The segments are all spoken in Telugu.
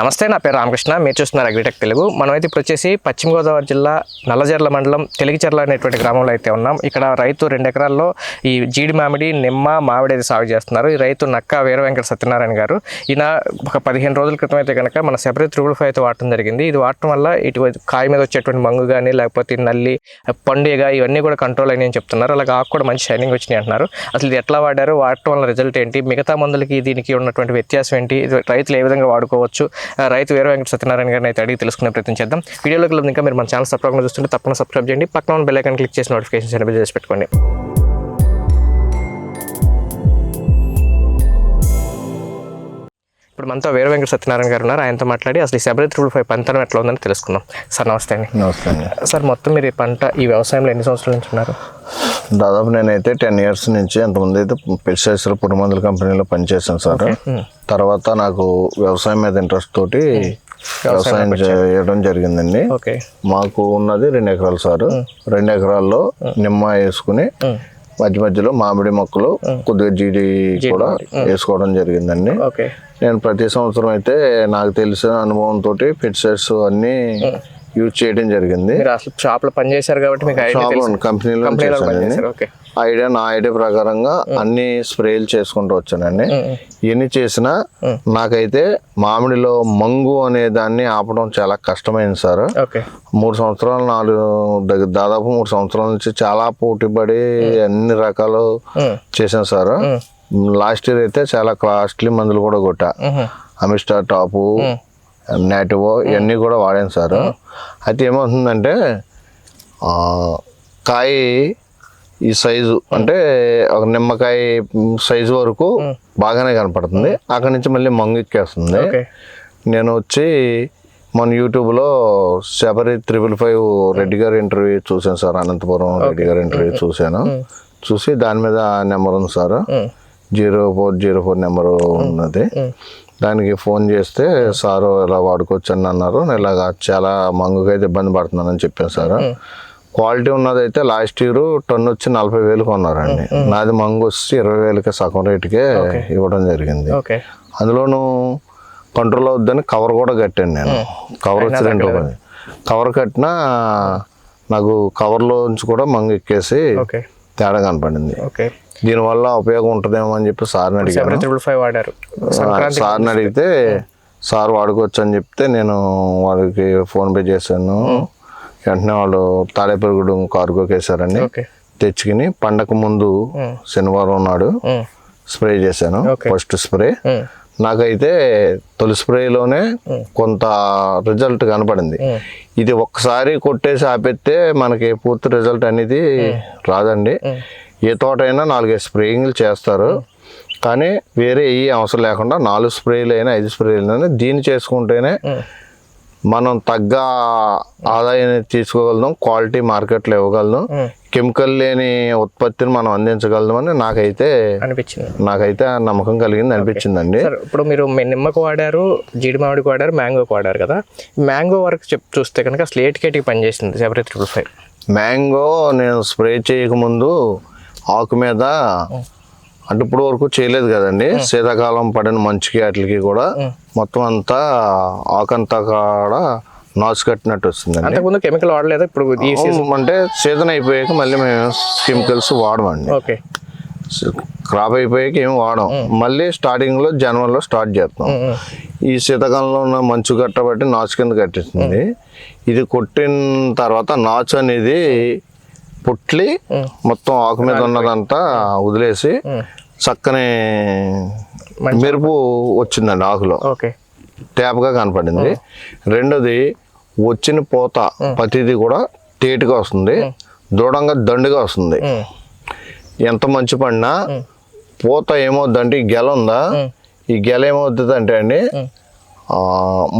నమస్తే నా పేరు రామకృష్ణ. మీరు చూస్తున్నారు అగ్రిటెక్ తెలుగు. మనమైతే ఇప్పుడు వచ్చేసి పశ్చిమ గోదావరి జిల్లా నల్లజర్ల మండలం తెలుగుచెర్ల అనేటువంటి గ్రామంలో అయితే ఉన్నాం. ఇక్కడ రైతు రెండు ఎకరాల్లో ఈ జీడి మామిడి నిమ్మ మామిడి అయితే సాగు చేస్తున్నారు. ఈ రైతు నక్క వీర వెంకట సత్యనారాయణ గారు. ఈయన ఒక పదిహేను రోజుల క్రితం అయితే కనుక మన సెపరేట్ త్రిబుల్ ఫైవ్ అయితే వాడటం జరిగింది. ఇది వాడటం వల్ల ఇటు కాయ మీద వచ్చేటువంటి మంగు కానీ లేకపోతే నల్లి పండుగ ఇవన్నీ కూడా కంట్రోల్ అయినాయని చెప్తున్నారు. అలాగే ఆకు కూడా మంచి షైనింగ్ వచ్చినాయి అంటున్నారు. అసలు ఇది ఎట్లా వాడారు? వాడటం వల్ల రిజల్ట్ ఏంటి? మిగతా మందులకి దీనికి ఉన్నటువంటి వ్యత్యాసం ఏంటి? ఇది రైతులు ఏ విధంగా వాడుకోవచ్చు? రైతు వీర వెంకట సత్యనారాయణ గారిని అయితే అడిగి తెలుసుకునే ప్రయత్నం చేద్దాం. వీడియోలోకి వెళ్ళి ఇంకా మీరు మన ఛానల్ సబ్స్క్రైబ్ చూస్తుంటే తప్పకుండా సబ్స్క్రైబ్ చేయండి. పక్కన ఉన్న బెల్ ఐకాన్ క్లిక్ చేసి నోటిఫికేషన్స్ ఎనేబుల్ చేసి పెట్టుకోండి. ఇప్పుడు మనతో వీర వెంకట సత్యనారాయణ గారు ఉన్నారు. ఆయనతో మాట్లాడి అసలు ఈ సెపరేట్ త్రిబుల్ ఫైవ్ పంతనం ఎట్లా ఉందని తెలుసుకుందాం సార్ నమస్తే అండి. నమస్తే సార్ మొత్తం మీరు ఈ పంట ఈ వ్యవసాయంలో ఎన్ని సంవత్సరాల నుంచి ఉన్నారు? దాదాపు నేనైతే టెన్ ఇయర్స్ నుంచి అంతకుముందు అయితే పెస్టిసైడ్స్ పురుమందుల కంపెనీలో పనిచేశాను సార్. తర్వాత నాకు వ్యవసాయం మీద ఇంట్రెస్ట్ తోటి వ్యవసాయం చేయడం జరిగిందండి. మాకు ఉన్నది రెండు ఎకరాలు సార్. రెండు ఎకరాల్లో నిమ్మ వేసుకుని మధ్య మధ్యలో మామిడి మొక్కలు కొద్దిగా జీడి కూడా వేసుకోవడం జరిగిందండి. నేను ప్రతి సంవత్సరం అయితే నాకు తెలిసిన అనుభవంతో పెస్టిసైడ్స్ అన్ని యూజ్ చేయడం జరిగింది. అసలు షాప్లో పని చేశారు కాబట్టి మీకు షాప్ కంపెనీలో ఐడియా నా ఐడియా ప్రకారంగా అన్ని స్ప్రేలు చేసుకుంటూ వచ్చానండి. ఎన్ని చేసినా నాకైతే మామిడిలో మంగు అనే దాన్ని ఆపడం చాలా కష్టమైంది సార్. మూడు సంవత్సరాలు నాలుగు దగ్గర దాదాపు మూడు సంవత్సరాల నుంచి చాలా పోటీపడి అన్ని రకాలు చేశాను సార్. లాస్ట్ ఇయర్ అయితే చాలా కాస్ట్లీ మందులు కూడా కొట్టా. అమిస్టా టాపు నాటివో ఇవన్నీ కూడా వాడాను సార్. అయితే ఏమవుతుందంటే కాయ ఈ సైజు అంటే ఒక నిమ్మకాయ సైజు వరకు బాగానే కనపడుతుంది. అక్కడి నుంచి మళ్ళీ మంగు ఎక్కేస్తుంది. ఓకే నేను వచ్చి మన యూట్యూబ్లో శబరి త్రిపుల్ ఫైవ్ రెడ్డి గారి ఇంటర్వ్యూ చూశాను సార్ అనంతపురం రెడ్డి గారి ఇంటర్వ్యూ చూశాను. చూసి దాని మీద నెంబర్ ఉంది sir. Zero four zero four number ఉన్నది. దానికి ఫోన్ చేస్తే సారు ఇలా వాడుకోవచ్చు అని అన్నారు. నేను ఇలాగా చాలా మంగుకైతే ఇబ్బంది పడుతున్నానని చెప్పాను సార్. క్వాలిటీ ఉన్నదైతే లాస్ట్ ఇయర్ టన్ వచ్చి నలభై వేలు కొన్నారండి. నాది మంగు వచ్చి ఇరవై వేలకి సగం రేటుకే ఇవ్వడం జరిగింది. అందులోను కంట్రోల్ అవుద్దని కవర్ కూడా కట్టాను నేను. కవర్ వచ్చి రెండు కవర్ కట్టినా నాకు కవర్లో నుంచి కూడా మంగు ఎక్కేసి తేడా కనపడింది. ఓకే. దీనివల్ల ఉపయోగం ఉంటుందేమో అని చెప్పి సార్ని అడిగాను. సెపరేట్ త్రిబుల్ ఫైవ్ వాడారు. సార్ని అడిగితే సార్ వాడుకోవచ్చు అని చెప్తే నేను వాళ్ళకి ఫోన్ పే చేశాను. వెంటనే వాళ్ళు తాడేపెరుగుడు కార్గోకి వేసారండి తెచ్చుకుని పండగ ముందు శనివారం నాడు స్ప్రే చేశాను. First spray. నాకైతే తొలి స్ప్రేలోనే కొంత రిజల్ట్ కనపడింది. ఇది ఒక్కసారి కొట్టేసి ఆపేస్తే మనకి పూర్తి రిజల్ట్ అనేది రాదండి. ఏ తోటైనా నాలుగైదు స్ప్రేయింగ్లు చేస్తారు. కానీ వేరే ఏ అవసరం లేకుండా నాలుగు స్ప్రేలు అయినా ఐదు స్ప్రేలు అయినా దీన్ని చేసుకుంటేనే మనం తగ్గ ఆదాయాన్ని తీసుకోగలుగుతాం క్వాలిటీ మార్కెట్లో ఇవ్వగలుగుతాం. కెమికల్ లేని ఉత్పత్తిని మనం అందించగలుగుతామని నాకైతే అనిపించింది. నాకైతే నమ్మకం కలిగింది అనిపించిందండి. ఇప్పుడు మీరు నిమ్మకు వాడారు జీడి మామిడికి వాడారు మ్యాంగోకి వాడారు కదా. మ్యాంగో వరకు చెప్ చూస్తే కనుక అసలు ఏటికేటికి పనిచేసింది? Separate triple five. మ్యాంగో నేను స్ప్రే చేయకముందు ఆకు మీద అంటే ఇప్పుడు వరకు చేయలేదు కదండి. శీతాకాలం పడిన మంచుకి వాటికి కూడా మొత్తం అంతా ఆకంతా కూడా నాచు కట్టినట్టు వస్తుందండి. అంతకుముందు కెమికల్ వాడలేదు? ఇప్పుడు అంటే సీజన్ అయిపోయాక మళ్ళీ మేము కెమికల్స్ వాడమండి. ఓకే. క్రాప్ అయిపోయాక ఏం వాడం. మళ్ళీ స్టార్టింగ్లో జనవరిలో స్టార్ట్ చేస్తాం. ఈ శీతాకాలంలో ఉన్న మంచు కట్టబట్టి నాచు కింద కట్టిస్తుంది ఇది కొట్టిన తర్వాత నాచు అనేది పుట్లి మొత్తం ఆకు మీద ఉన్నదంతా వదిలేసి చక్కని మెరుపు వచ్చిందండి ఆకులో. ఓకే. తేపగా కనపడింది. రెండోది వచ్చిన పూత ప్రతిదీ కూడా తేటుగా వస్తుంది. దృఢంగా దండుగా వస్తుంది. ఎంత మంచి పడినా పూత ఏమవుద్దంటే ఈ గెల ఉందా? ఈ గెల ఏమవుతుంది అంటే అండి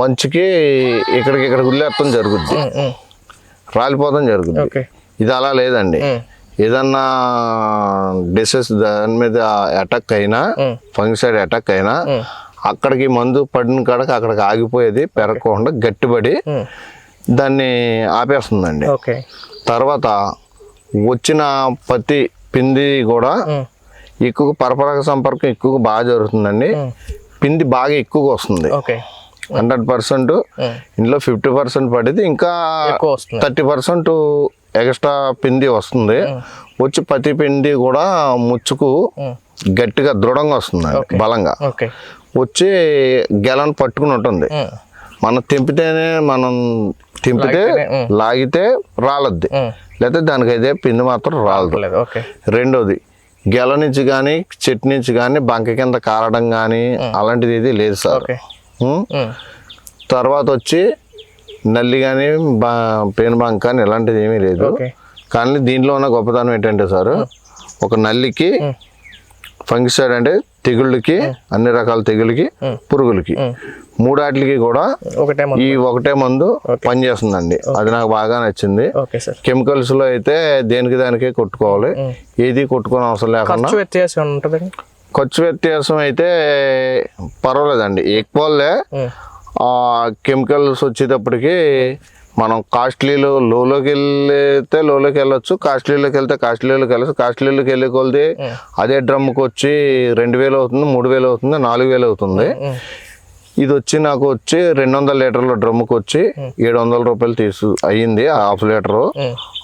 మంచుకి ఇక్కడికి ఇక్కడ ఉల్లేత్తం జరుగుద్ది. రాలిపోవడం జరుగుద్ది. ఓకే. ఇది అలా లేదండి. ఏదన్నా డిసెస్ దాని మీద అటాక్ అయినా. ఫంగిసైడ్ అటాక్ అయినా అక్కడికి మందు పడిన కాడకి అక్కడికి ఆగిపోయేది పెరగకుండా గట్టిపడి దాన్ని ఆపేస్తుందండి. తర్వాత వచ్చిన పత్తి పిండి కూడా ఎక్కువ పరపరాగ సంపర్కం ఎక్కువ బాగా జరుగుతుందండి. పిండి బాగా ఎక్కువగా వస్తుంది. హండ్రెడ్ పర్సెంట్ ఇందులో ఫిఫ్టీ పర్సెంట్ పడింది ఇంకా థర్టీ పర్సెంట్ ఎక్స్ట్రా పిండి వస్తుంది. వచ్చి ప్రతి పిండి కూడా ముచ్చుకు గట్టిగా దృఢంగా వస్తుంది బలంగా. వచ్చి గెలను పట్టుకుని ఉంటుంది. మనం తెంపితేనే మనం తెంపితే లాగితే రాలద్ది. లేకపోతే దానికి అయితే పిండి మాత్రం రాలదు. రెండోది గెల నుంచి కానీ చెట్టు నుంచి కానీ బంక కింద కారడం కానీ అలాంటిది ఏది లేదు సార్? తర్వాత వచ్చి నల్లి కానీ బా పేను బంక కానీ ఇలాంటిది ఏమీ లేదు. కానీ దీంట్లో ఉన్న గొప్పతనం ఏంటంటే సార్ ఒక నల్లికి ఫంగిసైడ్ అంటే తెగుళ్ళకి అన్ని రకాల తెగులకి పురుగులకి. మూడాటికి కూడా ఒకటే ఈ ఒకటే మందు పనిచేస్తుందండి. అది నాకు బాగా నచ్చింది. కెమికల్స్లో అయితే దేనికి దానికే కొట్టుకోవాలి. ఏది కొట్టుకోని అవసరం లేకుండా ఖర్చు వ్యత్యాసం అయితే పర్వాలేదండి. ఎక్కువలే కెమికల్స్ వచ్చేటప్పటికి మనం కాస్ట్లీలు లోలోకి వెళ్తే లోలోకి వెళ్ళొచ్చు కాస్ట్లీలోకి వెళ్తే కాస్ట్లీలోకి వెళ్ళచ్చు కాస్ట్లీలోకి వెళ్ళే కొలిది అదే డ్రమ్కి వచ్చి రెండు వేలు అవుతుంది మూడు వేలు అవుతుంది నాలుగు వేలు అవుతుంది. ఇది వచ్చి నాకు వచ్చి రెండు వందల లీటర్ల డ్రమ్కి వచ్చి ఏడు వందల రూపాయలు తీసు అయ్యింది హాఫ్ లీటరు.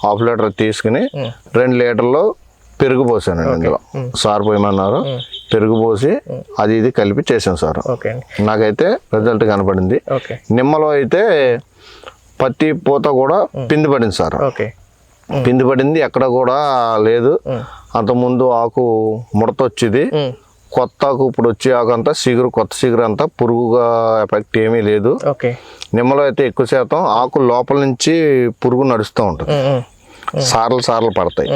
హాఫ్ లీటర్ తీసుకుని రెండు లీటర్లు పెరుగు పోసానండి ఇందులో. సార్ పోయమన్నారు. పెరుగు పోసి అది ఇది కలిపి చేశాను సార్. నాకైతే రిజల్ట్ కనపడింది. నిమ్మలో అయితే పత్తి పూత కూడా పిండి పడింది సార్. పిండి పడింది ఎక్కడ కూడా లేదు. అంతకుముందు ఆకు ముడత వచ్చేది. కొత్త ఆకు ఇప్పుడు వచ్చే ఆకు అంతా సిగురు కొత్త సిగురు అంతా పురుగుగా ఎఫెక్ట్ ఏమీ లేదు. నిమ్మలో అయితే ఎక్కువ శాతం ఆకు లోపల నుంచి పురుగు నడుస్తూ ఉంటుంది. సార్లు సార్లు పడతాయి.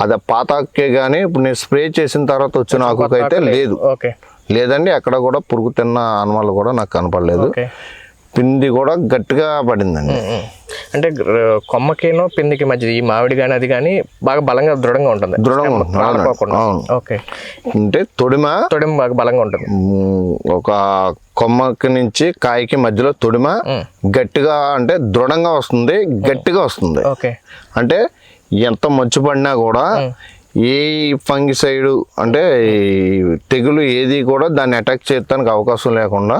అదే పాత ఆకే కానీ ఇప్పుడు నేను స్ప్రే చేసిన తర్వాత వచ్చిన ఆకుకి అయితే లేదు. లేదండి ఎక్కడ కూడా పురుగు తిన్న అనుమానాలు కూడా నాకు కనపడలేదు. పిండి కూడా గట్టిగా పడిందండి. అంటే కొమ్మకేనో పిందికి మధ్య ఈ మామిడి కానీ అది కానీ బాగా బలంగా దృఢంగా ఉంటుంది. దృఢంగా ఉంటుంది. ఓకే. అంటే తొడిమ తొడిమ బాగా బలంగా ఉంటుంది. ఒక కొమ్మకి నుంచి కాయకి మధ్యలో తొడిమ గట్టిగా అంటే దృఢంగా వస్తుంది గట్టిగా వస్తుంది. ఓకే. అంటే ఎంత మంచు పడినా కూడా ఏ ఫంగిసైడ్ అంటే ఈ తెగులు ఏది కూడా దాన్ని అటాక్ చేయడానికి అవకాశం లేకుండా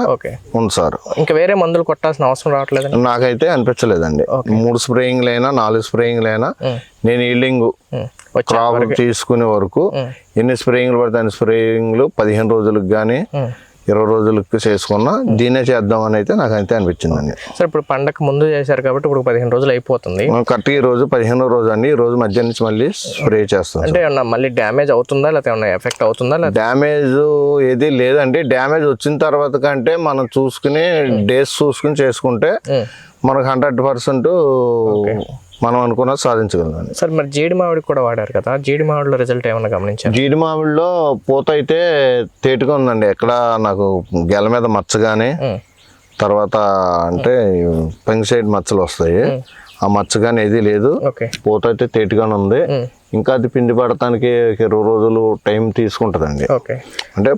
ఉంది సార్. ఇంకా వేరే మందులు కొట్టాల్సిన అవసరం రావట్లేదండి? నాకైతే అనిపించలేదండి. మూడు స్ప్రేయింగ్లైనా నాలుగు స్ప్రేయింగ్లైనా నేను ఈల్డింగ్ క్రాప్ తీసుకునే వరకు ఎన్ని స్ప్రేయింగ్లు పడితే అన్ని స్ప్రేయింగ్లు పదిహేను రోజులకు కానీ. ఇరవై రోజులకు చేసుకున్నా దీన్నే చేద్దామని అయితే నాకు అయితే అనిపించిందండి సార్ ఇప్పుడు పండగ ముందు చేశారు కాబట్టి ఇప్పుడు పదిహేను రోజులు అయిపోతుంది. కరెక్ట్ ఈ రోజు పదిహేనో రోజు అండి. ఈ రోజు మధ్యాహ్నం నుంచి మళ్ళీ స్ప్రే చేస్తాను అంటే ఏమన్నా మళ్ళీ డ్యామేజ్ అవుతుందా? లేకపోతే ఏమన్నా ఎఫెక్ట్ అవుతుందా? డ్యామేజ్ ఏది లేదండి. డ్యామేజ్ వచ్చిన తర్వాత కంటే మనం చూసుకుని డేస్ చూసుకుని చేసుకుంటే. మనకు హండ్రెడ్ పర్సెంట్ మనం అనుకున్నది సాధించగలం సార్ మరి జీడి మామిడి కూడా వాడారు కదా జీడి మామిడిలో రిజల్ట్ ఏమన్నా గమనించారు? జీడి మామిడిలో పూత అయితే తేటుగా ఉందండి. ఎక్కడ నాకు గెల మీద మచ్చ కానీ ఉమ్. తర్వాత అంటే సైడ్ మచ్చలు వస్తాయి. ఆ మచ్చ కానీ ఏది లేదు. పూత అయితే తేటుగానే ఉంది. ఇంకా అది పిండి పడటానికి ఇరవై రోజులు టైం తీసుకుంటుందండి. అంటే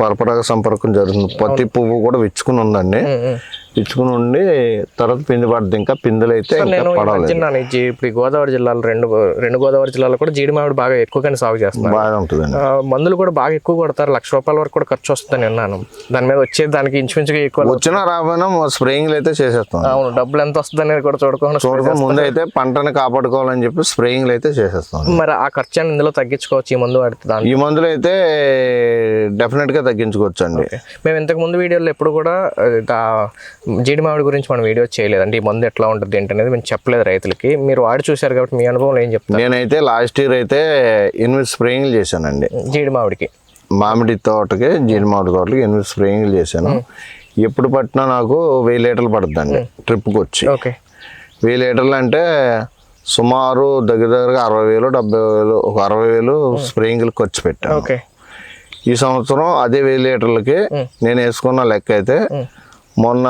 పరపరాగ సంపర్కం జరుగుతుంది. ప్రతి పువ్వు కూడా విచ్చుకుని ఉందండి. విచ్చుకుని ఉండి తర్వాత పిండి పడుతుంది ఇంకా పిందెలు అయితే నేను ఈ ఇప్పుడు ఈ గోదావరి జిల్లాలో రెండు రెండు గోదావరి జిల్లాలో కూడా జీడి మామిడి బాగా ఎక్కువగానే సాగు చేస్తున్నారు. బాగా ఉంటుందండి. ఆ, మందులు కూడా బాగా ఎక్కువ కొడతారు. లక్ష రూపాయల వరకు కూడా ఖర్చు వస్తుందని విన్నాను. దాని మీద వచ్చేది దానికి ఇంచుమించుగా ఎక్కువ వచ్చినా రాబోయినా స్ప్రేయింగ్లు అయితే చేసేస్తాం. అవును డబ్బులు ఎంత వస్తుంది అనేది కూడా చూడకుండా చూడక ముందు అయితే పంటని కాపాడుకోవాలని చెప్పి స్ప్రేయింగ్లు అయితే చేసేస్తాం. మరి ఆ ఖర్చు అని ఇందులో తగ్గించుకోవచ్చు ఈ మందు వాడితే దాని ఈ మందులు అయితే డెఫినెట్గా తగ్గించుకోవచ్చు అండి మేము ఇంతకు ముందు వీడియోలో ఎప్పుడు కూడా జీడి మామిడి గురించి మనం వీడియో చేయలేదండి. ఈ మందు ఎట్లా ఉంటుంది ఏంటి అనేది మేము చెప్పలేదు రైతులకి. మీరు వాడి చూశారు కాబట్టి మీ అనుభవం ఏం చెప్తారు? నేనైతే లాస్ట్ ఇయర్ అయితే ఎనిమిది స్ప్రేయింగ్లు చేశానండి. జీడి మామిడికి. మామిడి తోటకి జీడి మామిడి తోటకి ఎనిమిది స్ప్రేయింగ్లు చేశాను. ఎప్పుడు పట్టినా నాకు వెయ్యి లీటర్లు పడుతుందండి ట్రిప్కి వచ్చి. ఓకే. వెయ్యి లీటర్లు అంటే సుమారు దగ్గర దగ్గరగా అరవై వేలు డెబ్బై వేలు ఒక అరవై వేలు స్ప్రేయింగ్లు ఖర్చు పెట్టాను. ఓకే. ఈ సంవత్సరం అదే వెయ్యి లీటర్లకి నేను వేసుకున్న లెక్క అయితే మొన్న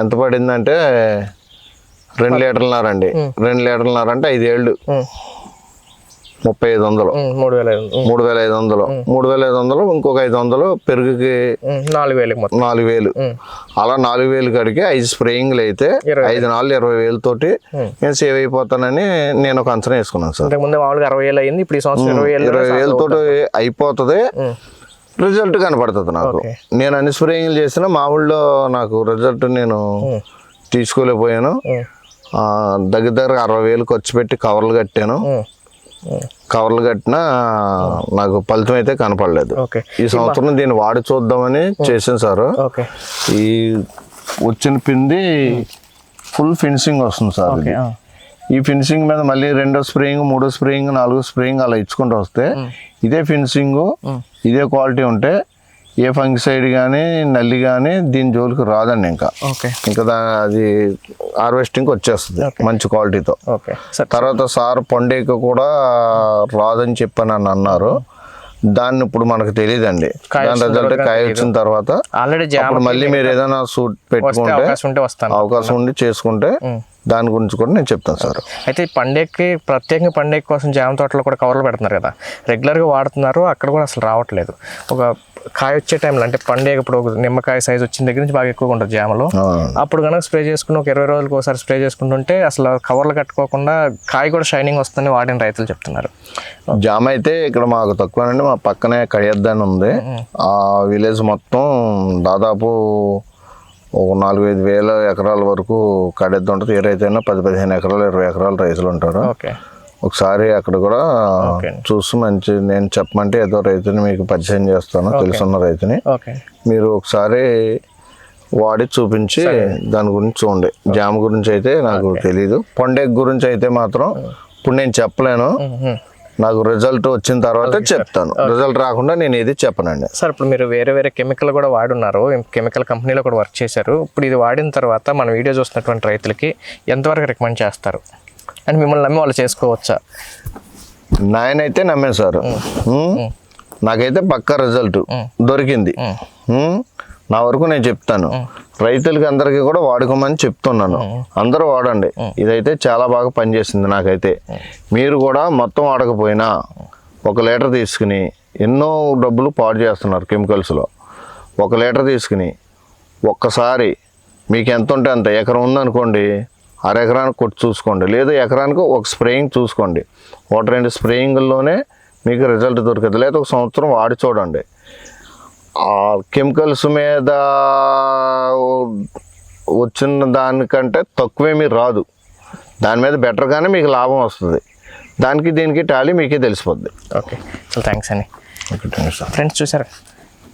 ఎంత పడిందంటే రెండు లీటర్లన్నారండి. రెండు లీటర్లన్నారంటే ఐదేళ్ళు. ఉమ్, ముప్పై ఐదు వందలు. మూడు వేల మూడు వేల ఐదు వందలు. మూడు వేల ఐదు వందలు ఇంకొక ఐదు వందలు పెరుగుకి నాలుగు మొత్తం. నాలుగు వేలు. అలా నాలుగు వేలు కడిగి ఐదు స్ప్రేయింగ్లు అయితే ఐదు నాలుగు ఇరవై వేలతోటి నేను సేవ్ అయిపోతానని నేను ఒక అంచనా వేసుకున్నాను సార్. ముందు మామూలుగా అరవై వేలు అయింది ఇప్పుడు ఈ సంవత్సరం ఇరవై వేలు ఇరవై అయిపోతుంది. రిజల్ట్ కనపడుతుంది నాకు. నేను అన్ని స్ప్రేయింగ్లు చేసినా మా ఊళ్ళో నాకు రిజల్ట్ నేను తీసుకోలేకపోయాను. దగ్గర దగ్గర అరవై వేలు ఖర్చు పెట్టి కవర్లు కట్టాను. కవర్లు కట్టినా నాకు ఫలితం అయితే కనపడలేదు. ఈ సంవత్సరం దీన్ని వాడి చూద్దామని చేసాను సార్. ఈ వచ్చిన పిండి ఫుల్ ఫినిషింగ్ వస్తుంది సార్. ఈ ఫినిషింగ్ మీద మళ్ళీ రెండో స్ప్రేయింగ్ మూడో స్ప్రేయింగ్ నాలుగో స్ప్రేయింగ్ అలా ఇచ్చుకుంటూ వస్తే ఇదే ఫినిషింగ్ ఇదే క్వాలిటీ ఉంటే ఏ ఫంగిసైడ్ కానీ నల్లి కానీ దీని జోలికి రాదండి ఇంకా. ఇంకా అది హార్వెస్టింగ్ వచ్చేస్తుంది మంచి క్వాలిటీతో. ఓకే. సార్. తర్వాత సార్ పండుగ కూడా రాదని చెప్పి అని అన్నారు. దాన్ని ఇప్పుడు మనకు తెలియదండి. దాని రిజల్ట్ కాయ వచ్చిన తర్వాత ఆల్రెడీ మళ్ళీ మీరు ఏదైనా సూట్ పెట్టుకుంటే అవకాశం ఉంటే వస్తాను. అవకాశం ఉండి చేసుకుంటే దాని గురించి కూడా నేను చెప్తాను సార్. అయితే ఈ పండగకి ప్రత్యేకంగా పండగ కోసం జామ తోటలో కూడా కవర్లు పెడుతున్నారు కదా. రెగ్యులర్గా వాడుతున్నారు అక్కడ కూడా అసలు రావట్లేదు. ఒక కాయ వచ్చే టైంలో అంటే పండగ ఇప్పుడు ఒక నిమ్మకాయ సైజ్ వచ్చిన దగ్గర నుంచి బాగా ఎక్కువగా ఉంటుంది జామలో. అప్పుడు కనుక స్ప్రే చేసుకుని ఒక ఇరవై రోజులకు ఒకసారి స్ప్రే చేసుకుంటుంటే అసలు కవర్లు కట్టుకోకుండా కాయ కూడా షైనింగ్ వస్తుందని వాడిన రైతులు చెప్తున్నారు. జామ అయితే ఇక్కడ మాకు తక్కువనండి మా పక్కనే కడియద్దని ఉంది. ఆ విలేజ్ మొత్తం దాదాపు ఒక నాలుగు ఐదు వేల ఎకరాల వరకు కడియద్దు ఉంటుంది. ఏ రైతు అయినా పది పదిహేను ఎకరాలు ఇరవై ఎకరాలు రైతులు ఉంటారు. ఒకసారి అక్కడ కూడా. చూసి మంచి నేను చెప్పమంటే ఏదో రైతుని మీకు పరిచయం చేస్తాను తెలుసున్న రైతుని. మీరు ఒకసారి వాడి చూపించి దాని గురించి చూడండి. జామ గురించి అయితే నాకు తెలియదు పండగ గురించి అయితే మాత్రం ఇప్పుడు నేను చెప్పలేను. నాకు రిజల్ట్ వచ్చిన తర్వాత చెప్తాను. రిజల్ట్ రాకుండా నేను ఏది చెప్పనండి. సార్ ఇప్పుడు మీరు వేరే వేరే కెమికల్ కూడా వాడున్నారు. కెమికల్ కంపెనీలో కూడా వర్క్ చేశారు. ఇప్పుడు ఇది వాడిన తర్వాత మన వీడియో చూస్తున్నటువంటి రైతులకి ఎంతవరకు రికమెండ్ చేస్తారు? అండ్ మిమ్మల్ని నమ్మి వాళ్ళు చేసుకోవచ్చా? నాయనైతే నమ్మాను సార్ ఉమ్. నాకైతే పక్క రిజల్ట్ దొరికింది. నా వరకు నేను చెప్తాను. రైతులకి అందరికీ కూడా వాడుకోమని చెప్తున్నాను. అందరూ వాడండి. ఇదైతే చాలా బాగా పనిచేసింది నాకైతే. మీరు కూడా మొత్తం వాడకపోయినా ఒక లీటర్ తీసుకుని ఎన్నో డబ్బులు పాడు చేస్తున్నారు కెమికల్స్లో. ఒక లీటర్ తీసుకుని ఒక్కసారి మీకు ఎంత ఉంటే అంత. ఎకరం ఉందనుకోండి అర ఎకరానికి కొట్టి చూసుకోండి. లేదా ఎకరానికి ఒక స్ప్రేయింగ్ చూసుకోండి. ఒకటి రెండు స్ప్రేయింగ్లోనే మీకు రిజల్ట్ దొరుకుతుంది. లేదా ఒక సంవత్సరం వాడి చూడండి. కెమికల్స్ మీద వచ్చిన దానికంటే తక్కువేమీ రాదు. దాని మీద బెటర్గానే మీకు లాభం వస్తుంది. దానికి దీనికి టాలీ మీకే తెలిసిపోద్ది. ఓకే. థ్యాంక్స్ అండి. ఫ్రెండ్స్ చూసారు.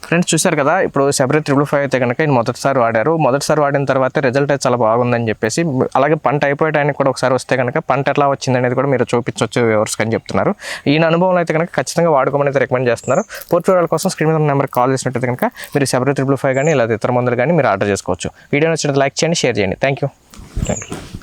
ఫ్రెండ్స్ చూశారు కదా ఇప్పుడు సెపరేట్ ట్రిపుల్ ఫైవ్ అయితే కనుక ఇది మొదటిసారి వాడారు. మొదటిసారి వాడిన తర్వాత రిజల్ట్ అయితే చాలా బాగుందని చెప్పేసి అలాగే పంట అయిపోయే టైంకి కూడా ఒకసారి వస్తే కనుక పంట ఎట్లా వచ్చింది అనేది కూడా మీరు చూపించవచ్చు వ్యూవర్స్ అని చెప్తున్నారు. ఈయన అనుభవంలో అయితే కనుక ఖచ్చితంగా వాడుకోమని అయితే రికమెండ్ చేస్తున్నారు. పూర్తి వివరాల కోసం స్క్రీన్ మీద నెంబర్ కాల్ చేసినట్టయితే కనుక మీరు సెపరేట్ ట్రిపుల్ ఫైవ్ కానీ లేదా ఇతర మందులు కానీ మీరు ఆర్డర్ చేసుకోవచ్చు. వీడియో నచ్చినట్టు లైక్ చేయండి షేర్ చేయండి. Thank you thank you